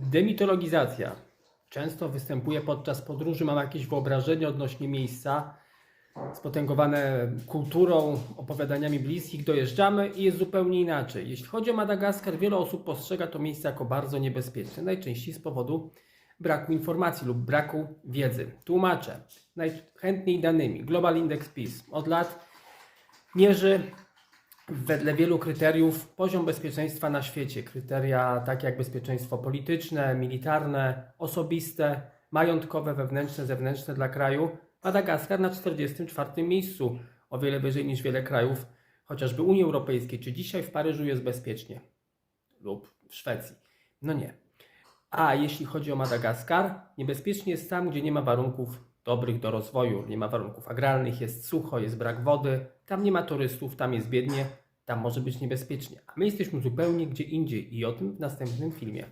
Demitologizacja często występuje podczas podróży. Mam jakieś wyobrażenie odnośnie miejsca spotęgowane kulturą, opowiadaniami bliskich. Dojeżdżamy i jest zupełnie inaczej. Jeśli chodzi o Madagaskar, wiele osób postrzega to miejsce jako bardzo niebezpieczne. Najczęściej z powodu braku informacji lub braku wiedzy. Tłumaczę. Najchętniej danymi. Global Index Peace od lat mierzy wedle wielu kryteriów poziom bezpieczeństwa na świecie. Kryteria takie jak bezpieczeństwo polityczne, militarne, osobiste, majątkowe, wewnętrzne, zewnętrzne dla kraju. Madagaskar na 44 miejscu, o wiele wyżej niż wiele krajów, chociażby Unii Europejskiej, czy dzisiaj w Paryżu jest bezpiecznie lub w Szwecji. No nie. A jeśli chodzi o Madagaskar, niebezpiecznie jest tam, gdzie nie ma warunków dobrych do rozwoju, nie ma warunków agralnych, jest sucho, jest brak wody, tam nie ma turystów, tam jest biednie, tam może być niebezpiecznie. A my jesteśmy zupełnie gdzie indziej i o tym w następnym filmie.